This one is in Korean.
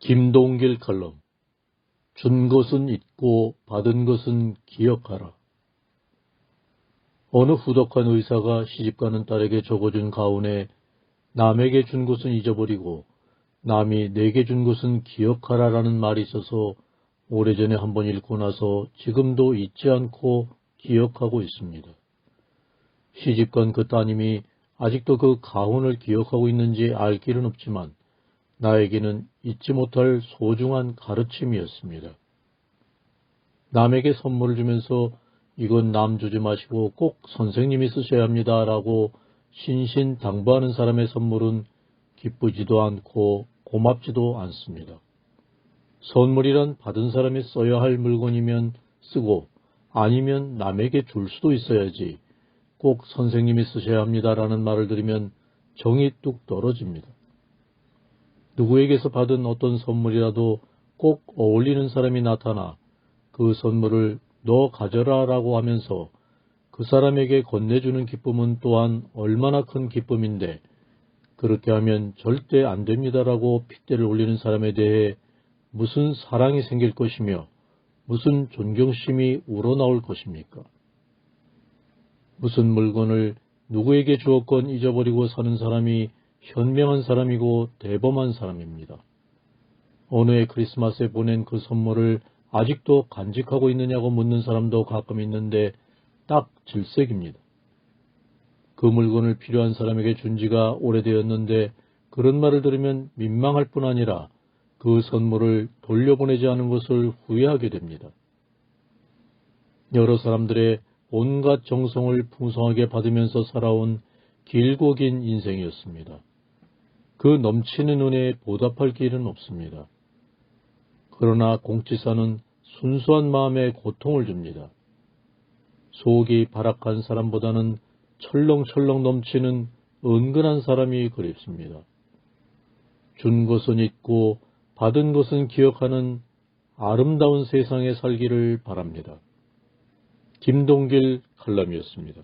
김동길 칼럼 준 것은 잊고 받은 것은 기억하라. 어느 후덕한 의사가 시집가는 딸에게 적어준 가운에 남에게 준 것은 잊어버리고 남이 내게 준 것은 기억하라라는 말이 있어서 오래전에 한 번 읽고 나서 지금도 잊지 않고 기억하고 있습니다. 시집간 그 따님이 아직도 그 가훈을 기억하고 있는지 알 길은 없지만 나에게는 잊지 못할 소중한 가르침이었습니다. 남에게 선물을 주면서 이건 남 주지 마시고 꼭 선생님이 쓰셔야 합니다. 라고 신신 당부하는 사람의 선물은 기쁘지도 않고 고맙지도 않습니다. 선물이란 받은 사람이 써야 할 물건이면 쓰고 아니면 남에게 줄 수도 있어야지 꼭 선생님이 쓰셔야 합니다라는 말을 들으면 정이 뚝 떨어집니다. 누구에게서 받은 어떤 선물이라도 꼭 어울리는 사람이 나타나 그 선물을 너 가져라 라고 하면서 그 사람에게 건네주는 기쁨은 또한 얼마나 큰 기쁨인데 그렇게 하면 절대 안 됩니다라고 핏대를 올리는 사람에 대해 무슨 사랑이 생길 것이며 무슨 존경심이 우러나올 것입니까? 무슨 물건을 누구에게 주었건 잊어버리고 사는 사람이 현명한 사람이고 대범한 사람입니다. 어느 해 크리스마스에 보낸 그 선물을 아직도 간직하고 있느냐고 묻는 사람도 가끔 있는데 딱 질색입니다. 그 물건을 필요한 사람에게 준 지가 오래되었는데 그런 말을 들으면 민망할 뿐 아니라 그 선물을 돌려보내지 않은 것을 후회하게 됩니다. 여러 사람들의 온갖 정성을 풍성하게 받으면서 살아온 길고 긴 인생이었습니다. 그 넘치는 은혜에 보답할 길은 없습니다. 그러나 공치사는 순수한 마음에 고통을 줍니다. 속이 발악한 사람보다는 철렁철렁 넘치는 은근한 사람이 그립습니다. 준 것은 잊고 받은 것은 기억하는 아름다운 세상에 살기를 바랍니다. 김동길 칼럼이었습니다.